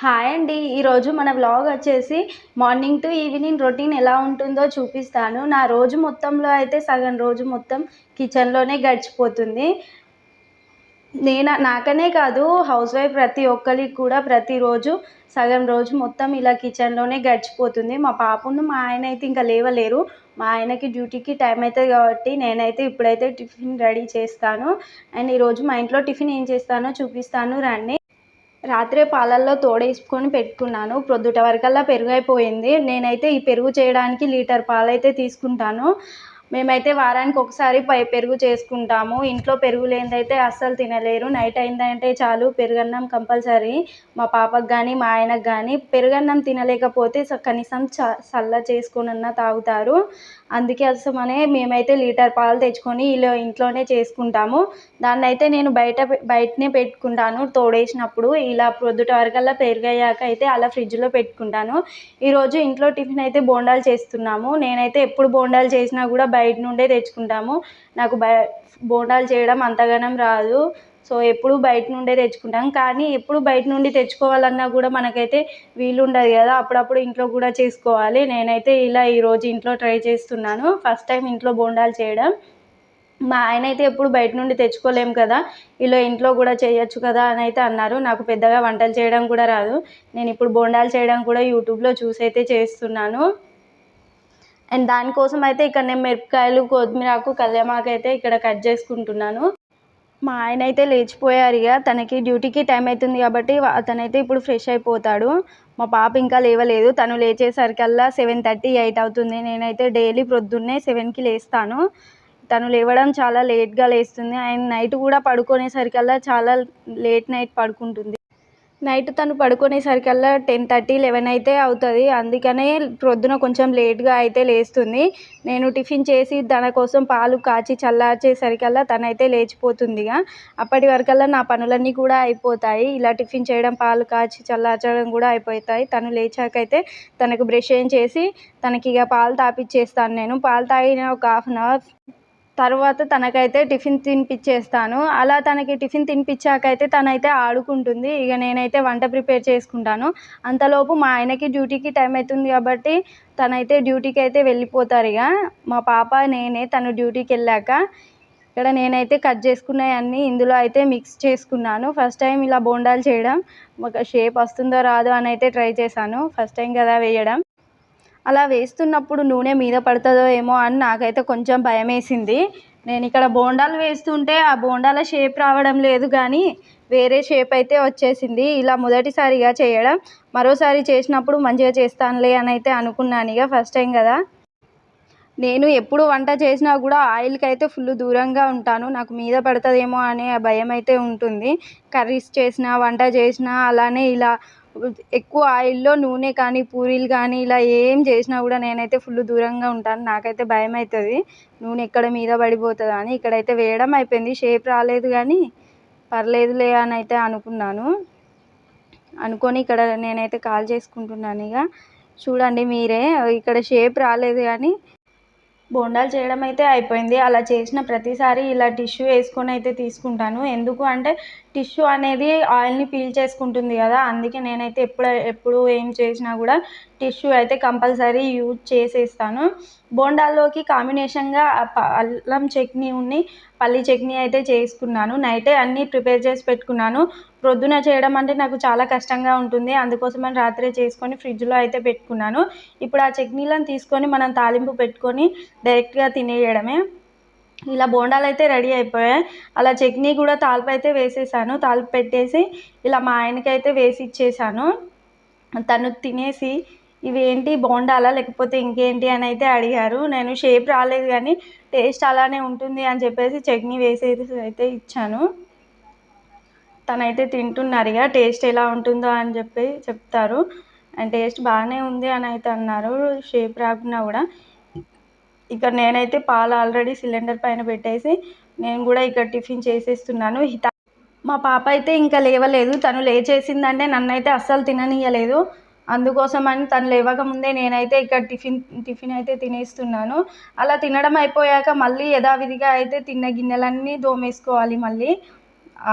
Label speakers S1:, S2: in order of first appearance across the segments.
S1: Hi అండి. ఈరోజు మన వ్లాగ్ వచ్చేసి మార్నింగ్ టు ఈవినింగ్ రొటీన్ ఎలా ఉంటుందో చూపిస్తాను. నా రోజు మొత్తంలో అయితే సగం రోజు మొత్తం కిచెన్లోనే గడిచిపోతుంది. నేను నాకనే కాదు హౌస్ వైఫ్ ప్రతి ఒక్కరికి కూడా ప్రతిరోజు సగం రోజు మొత్తం ఇలా కిచెన్లోనే గడిచిపోతుంది. మా పాపను మా ఆయన అయితే ఇంకా లేవలేరు. మా ఆయనకి డ్యూటీకి టైం అవుతుంది కాబట్టి నేనైతే ఇప్పుడైతే టిఫిన్ రెడీ చేస్తాను. అండ్ ఈరోజు మా ఇంట్లో టిఫిన్ ఏం చేస్తానో చూపిస్తాను. రండి. రాత్రే పాలల్లో తోడేసుకొని పెట్టుకున్నాను. ప్రొద్దుట వరకల్లా పెరుగు అయిపోయింది నేనైతే ఈ పెరుగు చేయడానికి లీటర్ పాలైతే తీసుకుంటాను. మేమైతే వారానికి ఒకసారి పై పెరుగు చేసుకుంటాము. ఇంట్లో పెరుగు లేనిదైతే అస్సలు తినలేరు. నైట్ అయిందంటే చాలు పెరుగన్నం కంపల్సరీ. మా పాపకు కానీ మా ఆయనకు కానీ పెరుగన్నం తినలేకపోతే కనీసం చ చల్ల చేసుకొనన్నా తాగుతారు. అందుకే అసమనే మేమైతే లీటర్ పాలు తెచ్చుకొని ఇలా ఇంట్లోనే చేసుకుంటాము. దాన్ని అయితే నేను బయట బయటనే పెట్టుకుంటాను. తోడేసినప్పుడు ఇలా ప్రొద్దుట వరకల్లా పెరిగయ్యాక అయితే అలా ఫ్రిడ్జ్లో పెట్టుకుంటాను. ఈరోజు ఇంట్లో టిఫిన్ అయితే బోండాలు చేస్తున్నాము. నేనైతే ఎప్పుడు బోండాలు చేసినా కూడా బయట నుండే తెచ్చుకుంటాము. నాకు బయ బోండాలు చేయడం అంతగానం రాదు. సో ఎప్పుడు బయట నుండే తెచ్చుకుంటాం. కానీ ఎప్పుడు బయట నుండి తెచ్చుకోవాలన్నా కూడా మనకైతే వీలు ఉండదు కదా. అప్పుడప్పుడు ఇంట్లో కూడా చేసుకోవాలి. నేనైతే ఇలా ఈరోజు ఇంట్లో ట్రై చేస్తున్నాను. ఫస్ట్ టైం ఇంట్లో బోండాలు చేయడం. మా ఆయన అయితే ఎప్పుడు బయట నుండి తెచ్చుకోలేం కదా. ఇలా ఇంట్లో కూడా చేయొచ్చు కదా అని అయితే అన్నారు. నాకు పెద్దగా వంటలు చేయడం కూడా రాదు. నేను ఇప్పుడు బోండాలు చేయడం కూడా యూట్యూబ్లో చూసి అయితే చేస్తున్నాను. అండ్ దానికోసం అయితే ఇక్కడ నేను మిరపకాయలు కొత్తిమీరకు కళ్యామాకు అయితే ఇక్కడ కట్ చేసుకుంటున్నాను. మా ఆయన అయితే లేచిపోయారు ఇక. తనకి డ్యూటీకి టైం అవుతుంది కాబట్టి అతనైతే ఇప్పుడు ఫ్రెష్ అయిపోతాడు. మా పాప ఇంకా లేవలేదు. తను లేచేసరికల్లా సెవెన్ థర్టీ ఎయిట్ అవుతుంది. నేనైతే డైలీ ప్రొద్దున్నే సెవెన్కి లేస్తాను. తను లేవడం చాలా లేట్గా లేస్తుంది. అండ్ నైట్ కూడా పడుకునేసరికల్లా చాలా లేట్ నైట్ పడుకుంటుంది. నైట్ తను పడుకునేసరికల్లా టెన్ థర్టీ లెవెన్ అయితే అవుతుంది. అందుకనే ప్రొద్దున కొంచెం లేట్గా అయితే లేస్తుంది. నేను టిఫిన్ చేసి తన కోసం పాలు కాచి చల్లార్చేసరికల్లా తనైతే లేచిపోతుంది ఇక అప్పటి వరకల్లా నా పనులన్నీ కూడా అయిపోతాయి. ఇలా టిఫిన్ చేయడం పాలు కాచి చల్లార్చడం కూడా అయిపోతాయి. తను లేచాకైతే తనకు బ్రష్ ఏం చేసి తనకి ఇక పాలు తాపిచ్చేస్తాను నేను. పాలు తాగిన ఒక హాఫ్ అన్ అవర్ తర్వాత తనకైతే టిఫిన్ తినిపించేస్తాను అలా తనకి టిఫిన్ తినిపించాకైతే తనైతే ఆడుకుంటుంది. ఇక నేనైతే వంట ప్రిపేర్ చేసుకుంటాను. అంతలోపు మా ఆయనకి డ్యూటీకి టైం అవుతుంది కాబట్టి తనైతే డ్యూటీకి అయితే వెళ్ళిపోతారు ఇక. మా పాప నేనే తను డ్యూటీకి వెళ్ళాక ఇక్కడ నేనైతే కట్ చేసుకున్నవన్నీ ఇందులో అయితే మిక్స్ చేసుకున్నాను. ఫస్ట్ టైం ఇలా బోండాలు చేయడం ఒక షేప్ వస్తుందో రాదో అని అయితే ట్రై చేశాను. ఫస్ట్ టైం కదా వేయడం. అలా వేస్తున్నప్పుడు నూనె మీద పడుతుందో ఏమో అని నాకైతే కొంచెం భయం వేసింది నేను ఇక్కడ బోండాలు వేస్తుంటే ఆ బోండాల షేప్ రావడం లేదు కానీ వేరే షేప్ అయితే వచ్చేసింది. ఇలా మొదటిసారిగా చేయడం మరోసారి చేసినప్పుడు మంచిగా చేస్తానులే అని అయితే అనుకున్నాను ఇక ఫస్ట్ టైం కదా. నేను ఎప్పుడు వంట చేసినా కూడా ఆయిల్కి అయితే ఫుల్ దూరంగా ఉంటాను. నాకు మీద పడుతుందేమో అనే భయం అయితే ఉంటుంది. కర్రీస్ చేసినా వంట చేసినా అలానే ఇలా ఎక్కువ ఆయిల్లో నూనె కానీ పూరీలు కానీ ఇలా ఏం చేసినా కూడా నేనైతే ఫుల్ దూరంగా ఉంటాను. నాకైతే భయం అవుతుంది నూనె ఎక్కడ మీద పడిపోతుందా అని. ఇక్కడైతే వేయడం అయిపోయింది. షేప్ రాలేదు కానీ పర్లేదులే అని అయితే అనుకున్నాను. అనుకొని ఇక్కడ నేనైతే కాల్ చేసుకుంటున్నాను ఇక. చూడండి మీరే. ఇక్కడ షేప్ రాలేదు కానీ బోండాలు చేయడం అయితే అయిపోయింది. అలా చేసిన ప్రతిసారి ఇలా టిష్యూ వేసుకొని అయితే తీసుకుంటాను. ఎందుకు అంటే టిష్యూ అనేది ఆయిల్ని పీల్ చేసుకుంటుంది కదా అందుకే నేనైతే ఎప్పుడు ఎప్పుడు ఏం చేసినా కూడా టిష్యూ అయితే కంపల్సరీ యూజ్ చేసేస్తాను. బోండాల్లోకి కాంబినేషన్గా అల్లం చట్నీ ఉన్ని పల్లి చట్నీ అయితే చేసుకున్నాను. నైటే అన్నీ ప్రిపేర్ చేసి పెట్టుకున్నాను. ప్రొద్దున చేయడం అంటే నాకు చాలా కష్టంగా ఉంటుంది. అందుకోసమని రాత్రే చేసుకొని ఫ్రిడ్జ్లో అయితే పెట్టుకున్నాను. ఇప్పుడు ఆ చట్నీలను తీసుకొని మనం తాలింపు పెట్టుకొని డైరెక్ట్గా తినేయడమే. ఇలా బోండాలు అయితే రెడీ అయిపోయాయి. అలా చట్నీ కూడా తాలిపు అయితే వేసేసాను. తాలిపు పెట్టేసి ఇలా మా ఆయనకైతే వేసి ఇచ్చేసాను. తను తినేసి ఇవేంటి బోండాలా లేకపోతే ఇంకేంటి అని అయితే అడిగారు. నేను షేప్ రాలేదు కానీ టేస్ట్ అలానే ఉంటుంది అని చెప్పేసి చట్నీ వేసేసి అయితే ఇచ్చాను. తనైతే తింటున్నారు ఇక టేస్ట్ ఎలా ఉంటుందో అని చెప్పి చెప్తారు. అండ్ టేస్ట్ బాగానే ఉంది అని అయితే అన్నారు. షేప్ రాకున్నా కూడా. ఇక్కడ నేనైతే పాలు ఆల్రెడీ సిలిండర్ పైన పెట్టేసి నేను కూడా ఇక్కడ టిఫిన్ చేసేస్తున్నాను. హిత మా పాప అయితే ఇంకా లేవలేదు. తను లేచేసిందంటే నన్ను అయితే అస్సలు తిననీయలేదు. అందుకోసమని తను లేవక ముందే నేనైతే ఇక్కడ టిఫిన్ టిఫిన్ అయితే తినేస్తున్నాను. అలా తినడం అయిపోయాక మళ్ళీ యథావిధిగా అయితే తిన్న గిన్నెలన్నీ దోమేసుకోవాలి మళ్ళీ.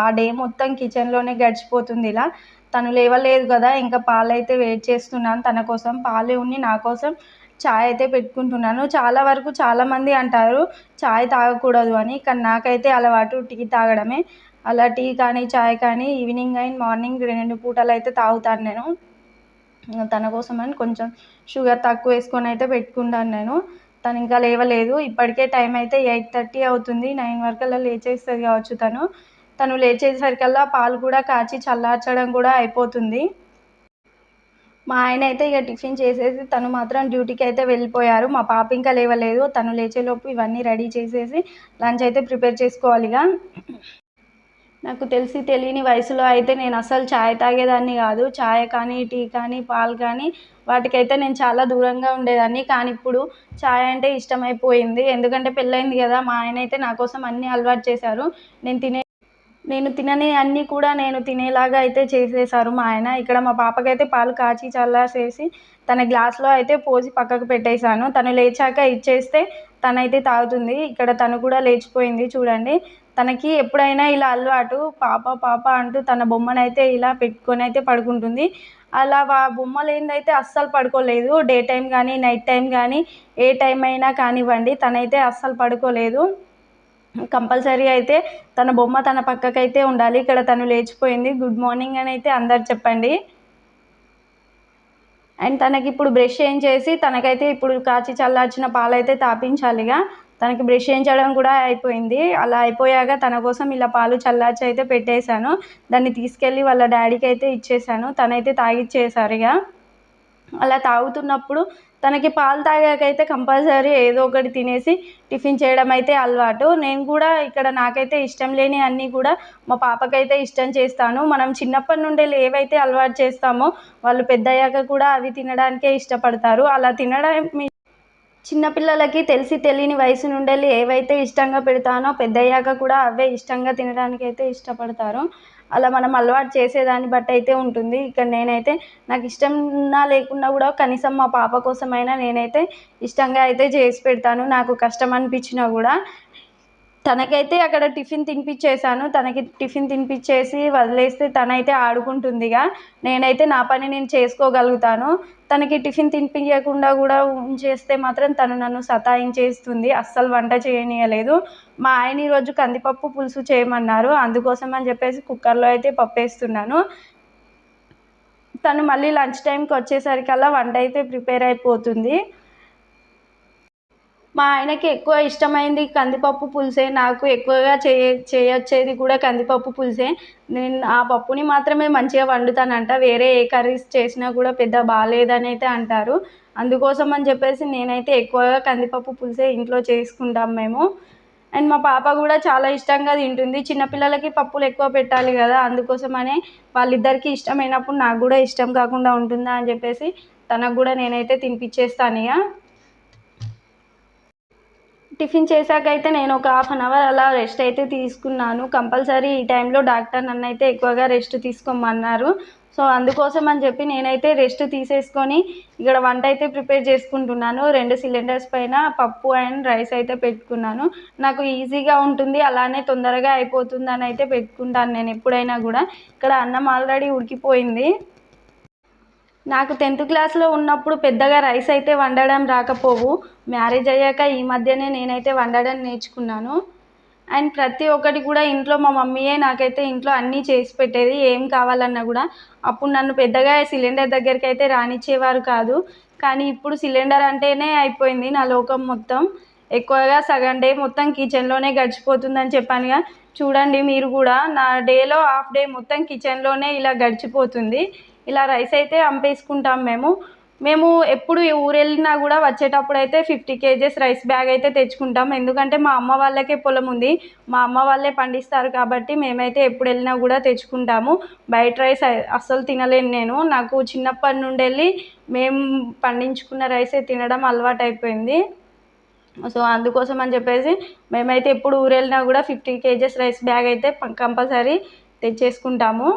S1: ఆ డే మొత్తం కిచెన్లోనే గడిచిపోతుంది ఇలా. తను లేవలేదు కదా ఇంకా పాలు అయితే వెయిట్ చేస్తున్నాను. తన కోసం పాలు ఉన్ని నా కోసం చాయ్ అయితే పెట్టుకుంటున్నాను. చాలా వరకు చాలామంది అంటారు చాయ్ తాగకూడదు అని. కానీ నాకైతే అలవాటు టీ తాగడమే. అలా టీ కానీ చాయ్ కానీ ఈవినింగ్ అండ్ మార్నింగ్ రెండు పూటలు అయితే తాగుతాను నేను. తన కోసం అని కొంచెం షుగర్ తక్కువ వేసుకొని అయితే పెట్టుకుంటాను నేను. తను ఇంకా లేవలేదు. ఇప్పటికే టైం అయితే ఎయిట్ థర్టీ అవుతుంది. నైన్ వరకల్లా లేచేస్తుంది కావచ్చు తను. తను లేచేసరికల్లా పాలు కూడా కాచి చల్లార్చడం కూడా అయిపోతుంది. మా ఆయన అయితే ఇక టిఫిన్ చేసేసి తను మాత్రం డ్యూటీకి అయితే వెళ్ళిపోయారు. మా పాప ఇంకా లేవలేదు. తను లేచేలోపు ఇవన్నీ రెడీ చేసేసి లంచ్ అయితే ప్రిపేర్ చేసుకోవాలి ఇక. నాకు తెలిసి తెలియని వయసులో అయితే నేను అసలు చాయ్ తాగేదాన్ని కాదు. చాయ్ కానీ టీ కానీ పాలు కానీ వాటికైతే నేను చాలా దూరంగా ఉండేదాన్ని. కానీ ఇప్పుడు చాయ్ అంటే ఇష్టమైపోయింది. ఎందుకంటే పెళ్ళైంది కదా మా ఆయన అయితే నా కోసం అన్నీ అలవాటు చేశారు. నేను తినే నేను తినని అన్నీ కూడా నేను తినేలాగా అయితే చేసేసారు మా ఆయన. ఇక్కడ మా పాపకైతే పాలు కాచి చల్లాసేసి తన గ్లాస్లో అయితే పోసి పక్కకు పెట్టేశాను. తను లేచాక ఇచ్చేస్తే తనైతే తాగుతుంది. ఇక్కడ తను కూడా లేచిపోయింది చూడండి. తనకి ఎప్పుడైనా ఇలా అలవాటు పాప పాప అంటూ తన బొమ్మనైతే ఇలా పెట్టుకొని అయితే పడుకుంటుంది. అలా ఆ బొమ్మ లేనిదైతే అస్సలు పడుకోలేదు. డే టైం కానీ నైట్ టైం కానీ ఏ టైం అయినా కానివ్వండి తనైతే అస్సలు పడుకోలేదు. కంపల్సరీ అయితే తన బొమ్మ తన పక్కకైతే ఉండాలి. ఇక్కడ తను లేచిపోయింది. గుడ్ మార్నింగ్ అని అయితే అందరు చెప్పండి. అండ్ తనకి ఇప్పుడు బ్రష్ చేసి తనకైతే ఇప్పుడు కాచి చల్లార్చిన పాలైతే తాపించాలిగా. తనకి బ్రష్ చేయించడం కూడా అయిపోయింది. అలా అయిపోయాక తన కోసం ఇలా పాలు చల్లార్చి అయితే పెట్టేశాను. దాన్ని తీసుకెళ్ళి వాళ్ళ డాడీకి అయితే ఇచ్చేసాను తనైతే తాగిచ్చేసారు ఇక. అలా తాగుతున్నప్పుడు తనకి పాలు తాగాకైతే కంపల్సరీ ఏదో ఒకటి తినేసి టిఫిన్ చేయడం అయితే అలవాటు. నేను కూడా ఇక్కడ నాకైతే ఇష్టం లేని అన్నీ కూడా మా పాపకైతే ఇష్టం చేస్తాను. మనం చిన్నప్పటి నుండి ఏవైతే అలవాటు చేస్తామో వాళ్ళు పెద్దయ్యాక కూడా అవి తినడానికే ఇష్టపడతారు. అలా తినడం చిన్నపిల్లలకి తెలిసి తెలియని వయసు నుండి ఏవైతే ఇష్టంగా పెడతానో పెద్దయ్యాక కూడా అవే ఇష్టంగా తినడానికి అయితే ఇష్టపడతారు. అలా మనం అలవాటు చేసేదాన్ని బట్టి అయితే ఉంటుంది. ఇక్కడ నేనైతే నాకు ఇష్టం ఉన్నా లేకున్నా కూడా కనీసం మా పాప కోసమైనా నేనైతే ఇష్టంగా అయితే చేసి పెడతాను. నాకు కష్టం అనిపించినా కూడా తనకైతే అక్కడ టిఫిన్ తినిపించేశాను తనకి టిఫిన్ తినిపించేసి వదిలేస్తే తనైతే ఆడుకుంటుందిగా. నేనైతే నా పని నేను చేసుకోగలుగుతాను. తనకి టిఫిన్ తినిపించకుండా కూడా ఉంచేస్తే మాత్రం తను నన్ను సతాయించేస్తుంది. అస్సలు వంట చేయనీయలేదు. మా ఆయన ఈరోజు కందిపప్పు పులుసు చేయమన్నారు. అందుకోసం అని చెప్పేసి కుక్కర్లో అయితే పప్పు వేస్తున్నాను తను మళ్ళీ లంచ్ టైంకి వచ్చేసరికల్లా వంట అయితే ప్రిపేర్ అయిపోతుంది. మా ఆయనకి ఎక్కువ ఇష్టమైంది కందిపప్పు పులుసే. నాకు ఎక్కువగా చేయ చేయొచ్చేది కూడా కందిపప్పు పులుసే. నేను ఆ పప్పుని మాత్రమే మంచిగా వండుతానంట. వేరే ఏ కర్రీస్ చేసినా కూడా పెద్ద బాగాలేదని అయితే అంటారు. అందుకోసం అని చెప్పేసి నేనైతే ఎక్కువగా కందిపప్పు పులుసే ఇంట్లో చేసుకుంటాం మేము. అండ్ మా పాప కూడా చాలా ఇష్టంగా తింటుంది. చిన్నపిల్లలకి పప్పులు ఎక్కువ పెట్టాలి కదా అందుకోసమనే వాళ్ళిద్దరికీ ఇష్టమైనప్పుడు నాకు కూడా ఇష్టం కాకుండా ఉంటుందా అని చెప్పేసి తనకు కూడా నేనైతే తినిపించేస్తాను ఇక టిఫిన్ చేశాక అయితే నేను ఒక హాఫ్ అన్ అవర్ అలా రెస్ట్ అయితే తీసుకున్నాను. కంపల్సరీ ఈ టైంలో డాక్టర్ నన్ను అయితే ఎక్కువగా రెస్ట్ తీసుకోమన్నారు. సో అందుకోసం అని చెప్పి నేనైతే రెస్ట్ తీసేసుకొని ఇక్కడ వంట అయితే ప్రిపేర్ చేసుకుంటున్నాను. రెండు సిలిండర్స్ పైన పప్పు అండ్ రైస్ అయితే పెట్టుకున్నాను. నాకు ఈజీగా ఉంటుంది అలానే తొందరగా అయిపోతుంది అని అయితే పెట్టుకుంటాను నేను ఎప్పుడైనా కూడా. ఇక్కడ అన్నం ఆల్రెడీ ఉడికిపోయింది. నాకు టెన్త్ క్లాస్లో ఉన్నప్పుడు పెద్దగా రైస్ అయితే వండడం రాకపోవు. మ్యారేజ్ అయ్యాక ఈ మధ్యనే నేనైతే వండడం నేర్చుకున్నాను. అండ్ ప్రతి ఒక్కటి కూడా ఇంట్లో మా మమ్మీయే నాకైతే ఇంట్లో అన్నీ చేసి పెట్టేది. ఏం కావాలన్నా కూడా అప్పుడు నన్ను పెద్దగా సిలిండర్ దగ్గరికి అయితే రానిచ్చేవారు కాదు. కానీ ఇప్పుడు సిలిండర్ అంటేనే అయిపోయింది నా లోకం మొత్తం. ఎక్కువగా సగం డే మొత్తం కిచెన్లోనే గడిచిపోతుందని చెప్పానుగా. చూడండి మీరు కూడా నా డేలో హాఫ్ డే మొత్తం కిచెన్లోనే ఇలా గడిచిపోతుంది. ఇలా రైస్ అయితే అంపేసుకుంటాం మేము. మేము ఎప్పుడు ఊరు వెళ్ళినా కూడా వచ్చేటప్పుడు అయితే ఫిఫ్టీ కేజెస్ రైస్ బ్యాగ్ అయితే తెచ్చుకుంటాం. ఎందుకంటే మా అమ్మ వాళ్ళకే పొలం ఉంది. మా అమ్మ వాళ్ళే పండిస్తారు కాబట్టి మేమైతే ఎప్పుడు వెళ్ళినా కూడా తెచ్చుకుంటాము. బయట రైస్ అస్సలు తినలేను నేను. నాకు చిన్నప్పటి నుండి వెళ్ళి మేము పండించుకున్న రైసే తినడం అలవాటు అయిపోయింది సో అందుకోసం అని చెప్పేసి మేమైతే ఎప్పుడు ఊరు వెళ్ళినా కూడా ఫిఫ్టీ కేజెస్ రైస్ బ్యాగ్ అయితే కంపల్సరీ తెచ్చేసుకుంటాము.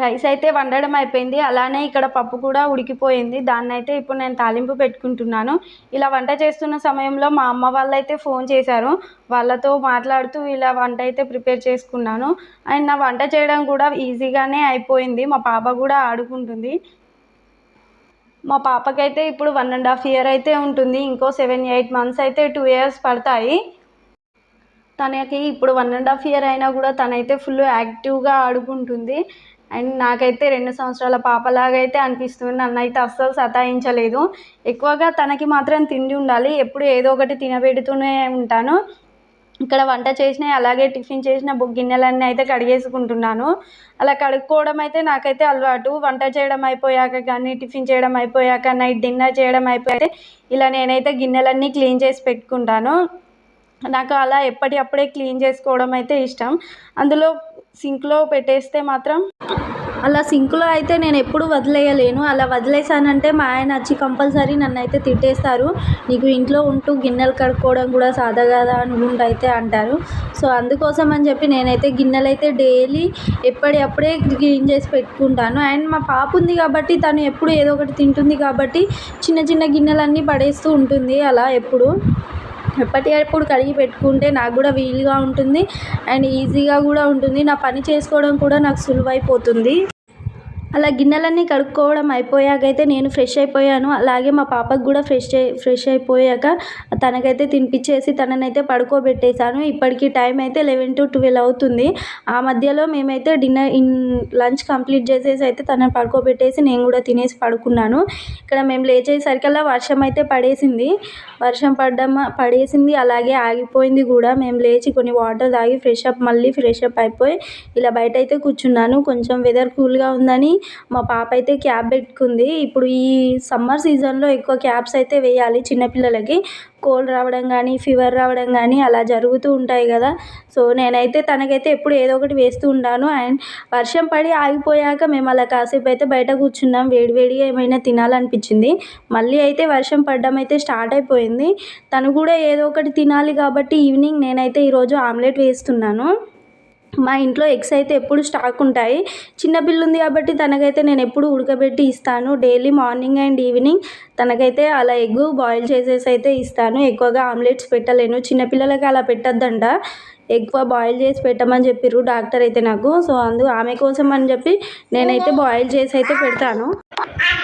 S1: రైస్ అయితే వండడం అయిపోయింది. అలానే ఇక్కడ పప్పు కూడా ఉడికిపోయింది. దాన్ని అయితే ఇప్పుడు నేను తాలింపు పెట్టుకుంటున్నాను. ఇలా వంట చేస్తున్న సమయంలో మా అమ్మ వాళ్ళు అయితే ఫోన్ చేశారు. వాళ్ళతో మాట్లాడుతూ ఇలా వంట అయితే ప్రిపేర్ చేసుకున్నాను. అండ్ నా వంట చేయడం కూడా ఈజీగానే అయిపోయింది. మా పాప కూడా ఆడుకుంటుంది. మా పాపకైతే ఇప్పుడు వన్ అండ్ హాఫ్ ఇయర్ అయితే ఉంటుంది. ఇంకో సెవెన్ ఎయిట్ మంత్స్ అయితే టూ ఇయర్స్ పడతాయి. తనకి ఇప్పుడు వన్ అండ్ హాఫ్ ఇయర్ అయినా కూడా తనైతే ఫుల్ యాక్టివ్గా ఆడుకుంటుంది. అండ్ నాకైతే రెండు సంవత్సరాల పాపలాగైతే అయితే అనిపిస్తుంది. నన్ను అయితే అస్సలు సతాయించలేదు. ఎక్కువగా తనకి మాత్రం తిండి ఉండాలి. ఎప్పుడు ఏదో ఒకటి తినబెడుతూనే ఉంటాను. ఇక్కడ వంట చేసిన అలాగే టిఫిన్ చేసిన గిన్నెలన్నీ అయితే కడిగేసుకుంటున్నాను. అలా కడుక్కోవడం అయితే నాకైతే అలవాటు. వంట చేయడం అయిపోయాక కానీ టిఫిన్ చేయడం అయిపోయాక నైట్ డిన్నర్ చేయడం అయిపోయితే ఇలా నేనైతే గిన్నెలన్నీ క్లీన్ చేసి పెట్టుకుంటాను. నాకు అలా ఎప్పటికప్పుడే క్లీన్ చేసుకోవడం అయితే ఇష్టం. అందులో సింక్లో పెట్టేస్తే మాత్రం? అలా సింక్లో అయితే నేను ఎప్పుడు వదిలేయలేను. అలా వదిలేసానంటే మా ఆయన వచ్చి కంపల్సరీ నన్ను అయితే తిట్టేస్తారు. నీకు ఇంట్లో ఉంటూ గిన్నెలు కడుక్కోవడం కూడా సాదా కదా నువ్వు అయితే అంటారు. సో అందుకోసం అని చెప్పి నేనైతే గిన్నెలు అయితే డైలీ ఎప్పటికప్పుడే క్లీన్ చేసి పెట్టుకుంటాను. అండ్ మా పాప ఉంది కాబట్టి తను ఎప్పుడు ఏదో ఒకటి తింటుంది కాబట్టి చిన్న చిన్న గిన్నెలన్నీ పడేస్తూ ఉంటుంది అలా ఎప్పుడు. ఎప్పటికప్పుడు కడిగి పెట్టుకుంటే నాకు కూడా వీలుగా ఉంటుంది అండ్ ఈజీగా కూడా ఉంటుంది. నా పని చేసుకోవడం కూడా నాకు సులువైపోతుంది. అలా గిన్నెలన్నీ కడుక్కోవడం అయిపోయాక అయితే నేను ఫ్రెష్ అయిపోయాను. అలాగే మా పాపకు కూడా ఫ్రెష్ అయి ఫ్రెష్ అయిపోయాక తనకైతే తినిపించేసి తననైతే పడుకోబెట్టేశాను. ఇప్పటికి టైం అయితే లెవెన్ టు ట్వెల్వ్ అవుతుంది. ఆ మధ్యలో మేమైతే డిన్నర్ ఇన్ లంచ్ కంప్లీట్ చేసేసి అయితే తనని పడుకోబెట్టేసి నేను కూడా తినేసి పడుకున్నాను. ఇక్కడ మేము లేచేసరికల్లా వర్షం అయితే పడేసింది. వర్షం పడ్డం పడేసింది. అలాగే ఆగిపోయింది కూడా. మేము లేచి కొన్ని వాటర్ తాగి ఫ్రెష్ అప్ మళ్ళీ ఫ్రెష్ అప్ అయిపోయి ఇలా బయట అయితే కూర్చున్నాను. కొంచెం వెదర్ కూల్గా ఉందని మా పాప అయితే క్యాప్ పెట్టుకుంది. ఇప్పుడు ఈ సమ్మర్ సీజన్లో ఎక్కువ క్యాప్స్ అయితే వేయాలి చిన్నపిల్లలకి కోల్డ్ రావడం కానీ ఫీవర్ రావడం కానీ అలా జరుగుతూ ఉంటాయి కదా. సో నేనైతే తనకైతే ఎప్పుడు ఏదో ఒకటి వేస్తూ ఉంటాను. అండ్ వర్షం పడి ఆగిపోయాక మేము అలా కాసేపు అయితే బయట కూర్చున్నాం. వేడివేడిగా ఏమైనా తినాలనిపించింది. మళ్ళీ అయితే వర్షం పడడం అయితే స్టార్ట్ అయిపోయింది. తను కూడా ఏదో ఒకటి తినాలి కాబట్టి ఈవినింగ్ నేనైతే ఈరోజు ఆమ్లెట్ వేస్తున్నాను. మా ఇంట్లో ఎగ్స్ అయితే ఎప్పుడు స్టాక్ ఉంటాయి. చిన్న పిల్ల ఉంది కాబట్టి తనకైతే నేను ఎప్పుడు ఉడకబెట్టి ఇస్తాను. డైలీ మార్నింగ్ అండ్ ఈవినింగ్ తనకైతే అలా ఎగ్ బాయిల్ చేసేసి అయితే ఇస్తాను. ఎక్కువగా ఆమ్లెట్స్ పెట్టలేను. చిన్నపిల్లలకి అలా పెట్టద్దంట. ఎక్కువ బాయిల్ చేసి పెట్టమని చెప్పిర్రు డాక్టర్ అయితే నాకు. సో అందు ఆమె కోసం అని చెప్పి నేనైతే బాయిల్ చేసి అయితే పెడతాను.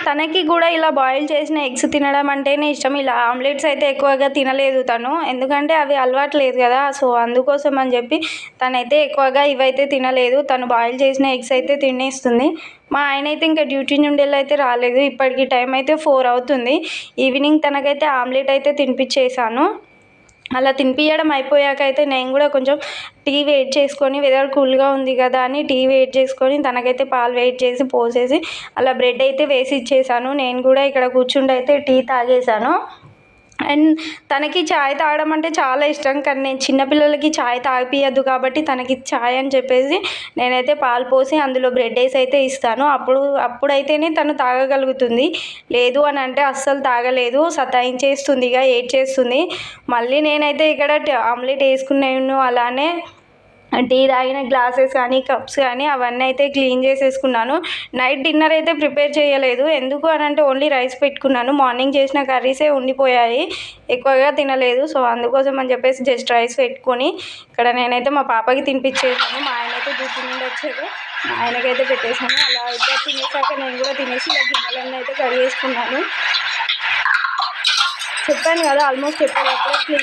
S1: తనకి కూడా ఇలా బాయిల్ చేసిన ఎగ్స్ తినడం అంటేనే ఇష్టం. ఇలా ఆమ్లెట్స్ అయితే ఎక్కువగా తినలేదు తను. ఎందుకంటే అవి అలవాటు లేదు కదా. సో అందుకోసం అని చెప్పి తనైతే ఎక్కువగా ఇవైతే తినలేదు. తను బాయిల్ చేసిన ఎగ్స్ అయితే తినేస్తుంది. మా ఆయన అయితే ఇంకా డ్యూటీ నుండి అయితే రాలేదు. ఇప్పటికి టైం అయితే ఫోర్ అవుతుంది. ఈవినింగ్ తనకైతే ఆమ్లెట్ అయితే తినిపించేసాను అలా తినిపించడం అయిపోయాక అయితే నేను కూడా కొంచెం టీ వెయిట్ చేసుకొని వెదర్ కూల్గా ఉంది కదా అని టీ వెయిట్ చేసుకొని తనకైతే పాలు వెయిట్ చేసి పోసేసి అలా బ్రెడ్ అయితే వేసి ఇచ్చేసాను. నేను కూడా ఇక్కడ కూర్చుండి అయితే టీ తాగేసాను. అండ్ తనకి చాయ్ తాగడం అంటే చాలా ఇష్టం కానీ నేను చిన్నపిల్లలకి చాయ్ తాగిపియద్దు కాబట్టి తనకి చాయ్ అని చెప్పేసి నేనైతే పాలు పోసి అందులో బ్రెడ్ వేసి అయితే ఇస్తాను. అప్పుడు అప్పుడైతేనే తను తాగగలుగుతుంది. లేదు అని అంటే అస్సలు తాగలేదు. సతాయించేస్తుంది ఇక ఏడ్ చేస్తుంది మళ్ళీ నేనైతే ఇక్కడ ఆమ్లెట్ వేసుకున్నాను అలానే టీ తాగిన గ్లాసెస్ కానీ కప్స్ కానీ అవన్నీ అయితే క్లీన్ చేసేసుకున్నాను. నైట్ డిన్నర్ అయితే ప్రిపేర్ చేయలేదు. ఎందుకు అని అంటే ఓన్లీ రైస్ పెట్టుకున్నాను. మార్నింగ్ చేసిన కర్రీసే ఉండిపోయాయి. ఎక్కువగా తినలేదు. సో అందుకోసం అని చెప్పేసి జస్ట్ రైస్ పెట్టుకొని ఇక్కడ నేనైతే మా పాపకి తినిపించేసాను. మా ఆయన అయితే డ్యూటీ నుండి వచ్చాడు మా ఆయనకైతే పెట్టేసాను. అలా అయితే తినేసాక నేను కూడా తినేసి ఇలా గిన్నెలన్నీ అయితే కడిగేసుకున్నాను. చెప్పాను కదా ఆల్మోస్ట్ చెప్పేటప్పుడు క్లీన్